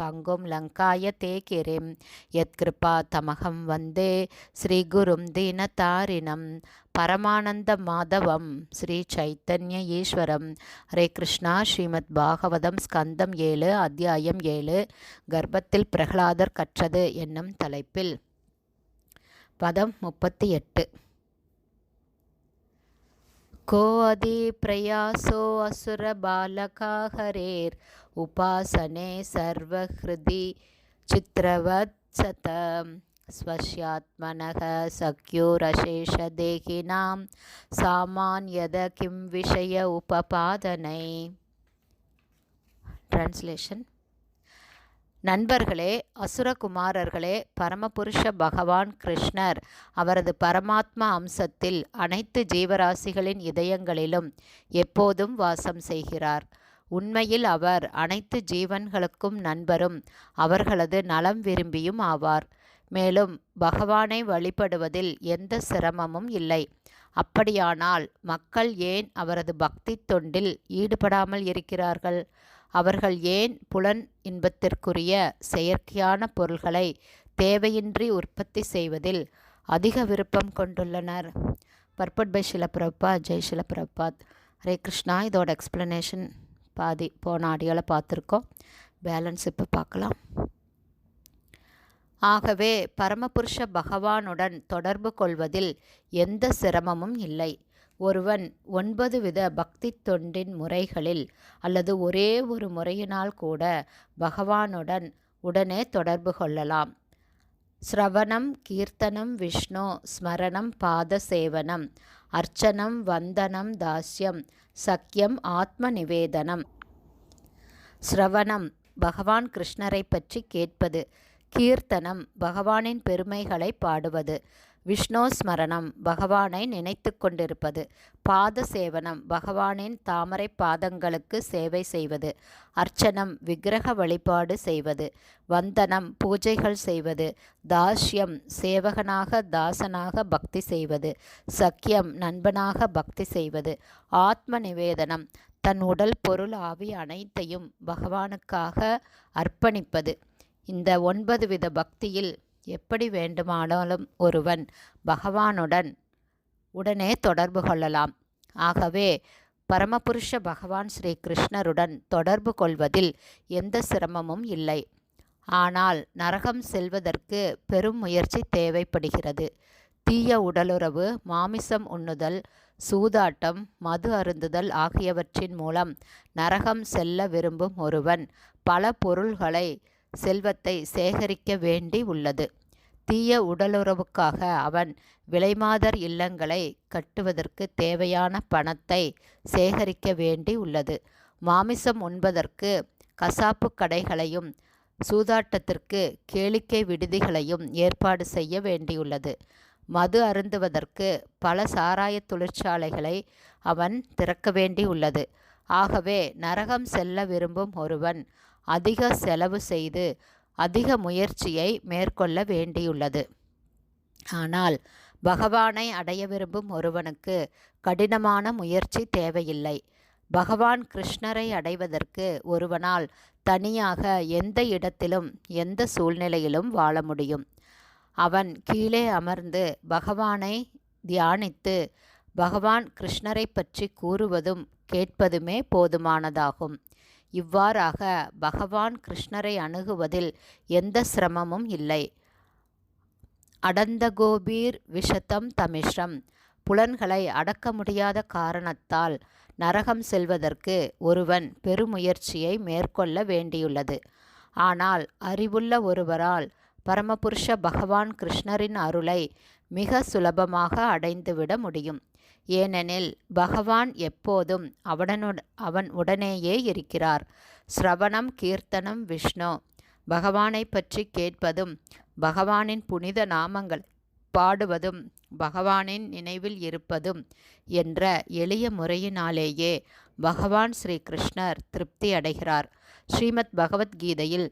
பங்கும் லங்காய தே கிரிம் யத்கிருபா தமகம் வந்தே ஸ்ரீகுரும் தீனதாரிணம் பரமானந்த மாதவம் ஸ்ரீ சைத்தன்ய ஈஸ்வரம். ஹரே கிருஷ்ணா ஸ்ரீமத் பாகவதம் ஸ்கந்தம் ஏழு அத்தியாயம் ஏழு. கர்ப்பத்தில் பிரகலாதர் கற்றது என்னும் தலைப்பில். பதம் முப்பத்தி எட்டு. को अधिप्रयासो असुरबालकाहरेर् उपासने सर्वहृदि चित्रवत्सत स्वस्यात्मनः सख्योरशेषदेहिनां सामान्यद किं विषय उपपादनै ट्रान्स्लेशन् நண்பர்களே அசுரகுமாரர்களே பரமபுருஷ பகவான் கிருஷ்ணர் அவரது பரமாத்மா அம்சத்தில் அனைத்து ஜீவராசிகளின் இதயங்களிலும் எப்போதும் வாசம் செய்கிறார். உண்மையில் அவர் அனைத்து ஜீவன்களுக்கும் நண்பரும் அவர்களது நலம் விரும்பியும் ஆவார். மேலும் பகவானை வழிபடுவதில் எந்த சிரமமும் இல்லை. அப்படியானால் மக்கள் ஏன் அவரது பக்தி தொண்டில் ஈடுபடாமல் இருக்கிறார்கள்? அவர்கள் ஏன் புலன் இன்பத்திற்குரிய செயற்கையான பொருள்களை தேவையின்றி உற்பத்தி செய்வதில் அதிக விருப்பம் கொண்டுள்ளனர்? பர்பட் பை ஷிலப்பிரபா ஜெய் ஷிலப்பிரபாத் ஹரே கிருஷ்ணா. இதோட எக்ஸ்ப்ளனேஷன் பாதி போன ஆடியோவில் பார்த்துருக்கோம். பேலன்ஸ் இப்போ பார்க்கலாம். ஆகவே பரமபுருஷ பகவானுடன் தொடர்பு கொள்வதில் எந்த சிரமமும் இல்லை. ஒருவன் ஒன்பது வித பக்தி தொண்டின் முறைகளில் அல்லது ஒரே ஒரு முறையினால் கூட பகவானுடன் உடனே தொடர்பு கொள்ளலாம். ஸ்ரவணம் கீர்த்தனம் விஷ்ணு ஸ்மரணம் பாத சேவனம் அர்ச்சனம் வந்தனம் தாஸ்யம் சக்கியம் ஆத்ம நிவேதனம் ஸ்ரவணம் பகவான் கிருஷ்ணரை பற்றி கேட்பது. கீர்த்தனம் பகவானின் பெருமைகளை பாடுவது. விஷ்ணு ஸ்மரணம் பகவானை நினைத்து கொண்டிருப்பது. பாத சேவனம் பகவானின் தாமரை பாதங்களுக்கு சேவை செய்வது. அர்ச்சனம் விக்கிரக வழிபாடு செய்வது. வந்தனம் பூஜைகள் செய்வது. தாஸ்யம் சேவகனாக தாசனாக பக்தி செய்வது. சக்கியம் நண்பனாக பக்தி செய்வது. ஆத்ம நிவேதனம் தன் உடல் பொருள் ஆவி அனைத்தையும் பகவானுக்காக அர்ப்பணிப்பது. இந்த ஒன்பது வித பக்தியில் எப்படி வேண்டுமானாலும் ஒருவன் பகவானுடன் உடனே தொடர்பு கொள்ளலாம். ஆகவே பரமபுருஷ பகவான் ஸ்ரீ கிருஷ்ணருடன் தொடர்பு கொள்வதில் எந்த சிரமமும் இல்லை. ஆனால் நரகம் செல்வதற்கு பெரும் முயற்சி தேவைப்படுகிறது. தீய உடலுறவு மாமிசம் உண்ணுதல் சூதாட்டம் மது அருந்துதல் ஆகியவற்றின் மூலம் நரகம் செல்ல விரும்பும் ஒருவன் பல பொருள்களை செல்வத்தை சேகரிக்க வேண்டி உள்ளது. தீய உடலுறவுக்காக அவன் விலைமாதர் இல்லங்களை கட்டுவதற்கு தேவையான பணத்தை சேகரிக்க வேண்டி உள்ளது. மாமிசம் உண்பதற்கு கசாப்பு கடைகளையும் சூதாட்டத்திற்கு கேளிக்கை விடுதிகளையும் ஏற்பாடு செய்ய வேண்டியுள்ளது. மது அருந்துவதற்கு பல சாராய தொழிற்சாலைகளை அவன் திறக்க வேண்டி உள்ளது ஆகவே நரகம் செல்ல விரும்பும் ஒருவன் அதிக செலவு செய்து அதிக முயற்சியை மேற்கொள்ள வேண்டியுள்ளது. ஆனால் பகவானை அடைய விரும்பும் ஒருவனுக்கு கடினமான முயற்சி தேவையில்லை. பகவான் கிருஷ்ணரை அடைவதற்கு ஒருவனால் தனியாக எந்த இடத்திலும் எந்த சூழ்நிலையிலும் வாழ முடியும். அவன் கீழே அமர்ந்து பகவானை தியானித்து பகவான் கிருஷ்ணரை பற்றி கூறுவதும் கேட்பதுமே போதுமானதாகும். இவ்வாறாக பகவான் கிருஷ்ணரை அணுகுவதில் எந்த சிரமமும் இல்லை. அடந்த கோபீர் விஷத்தம் தமிஷம் புலன்களை அடக்க முடியாத காரணத்தால் நரகம் செல்வதற்கு ஒருவன் பெருமுயற்சியை மேற்கொள்ள வேண்டியுள்ளது. ஆனால் அறிவுள்ள ஒருவரால் பரமபுருஷ பகவான் கிருஷ்ணரின் அருளை மிக சுலபமாக அடைந்துவிட முடியும். ஏனெனில் பகவான் எப்போதும் அவனுடன் அவன் உடனேயே இருக்கிறார். ஸ்ரவணம் கீர்த்தனம் விஷ்ணு பகவானை பற்றி கேட்பதும் பகவானின் புனித நாமங்கள் பாடுவதும் பகவானின் நினைவில் இருப்பதும் என்ற எளிய முறையினாலேயே பகவான் ஸ்ரீ கிருஷ்ணர் திருப்தி அடைகிறார். ஸ்ரீமத் பகவத்கீதையில்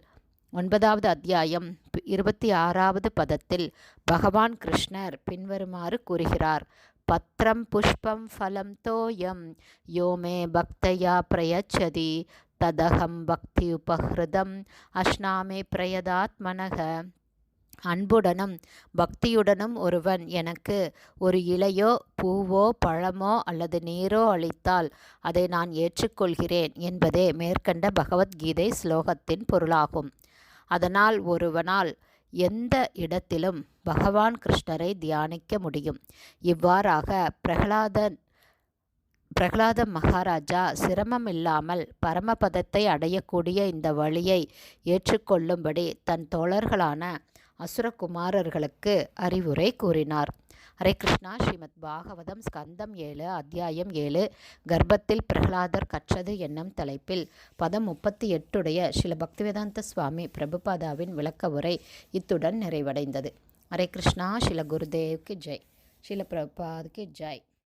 ஒன்பதாவது அத்தியாயம் இருபத்தி ஆறாவது பதத்தில் பகவான் கிருஷ்ணர் பின்வருமாறு கூறுகிறார் பத்ரம் புஷ்பம் ஃபலம் தோயம் யோமே பக்தயா பிரயச்சதி ததகம் பக்தி உபஹிருதம் அஷ்னாமே பிரயதாத்மனக அன்புடனும் பக்தியுடனும் ஒருவன் எனக்கு ஒரு இலையோ பூவோ பழமோ அல்லது நீரோ அளித்தால் அதை நான் ஏற்றுக்கொள்கிறேன் என்பதே மேற்கண்ட பகவத்கீதை ஸ்லோகத்தின் பொருளாகும். அதனால் ஒருவனால் எந்த இடத்திலும் பகவான் கிருஷ்ணரை தியானிக்க முடியும். இவ்வாறாக பிரகலாதன் பிரகலாத மகாராஜா சிரமமில்லாமல் பரமபதத்தை அடையக்கூடிய இந்த வழியை ஏற்றுக்கொள்ளும்படி தன் தோழர்களான அசுரகுமாரர்களுக்கு அறிவுரை கூறினார். ஹரே கிருஷ்ணா. ஸ்ரீமத் பாகவதம் ஸ்கந்தம் ஏழு அத்தியாயம் ஏழு கர்ப்பத்தில் பிரகலாதர் கற்றது என்னும் தலைப்பில். பதம் முப்பத்தி எட்டுடைய ஸ்ரீல பக்திவேதாந்த சுவாமி பிரபுபாதாவின் விளக்க உரை இத்துடன் நிறைவடைந்தது. ஹரே கிருஷ்ணா. ஸ்ரீல குருதேவ்க்கு ஜெய். ஸ்ரீல பிரபாதுக்கு ஜெய்.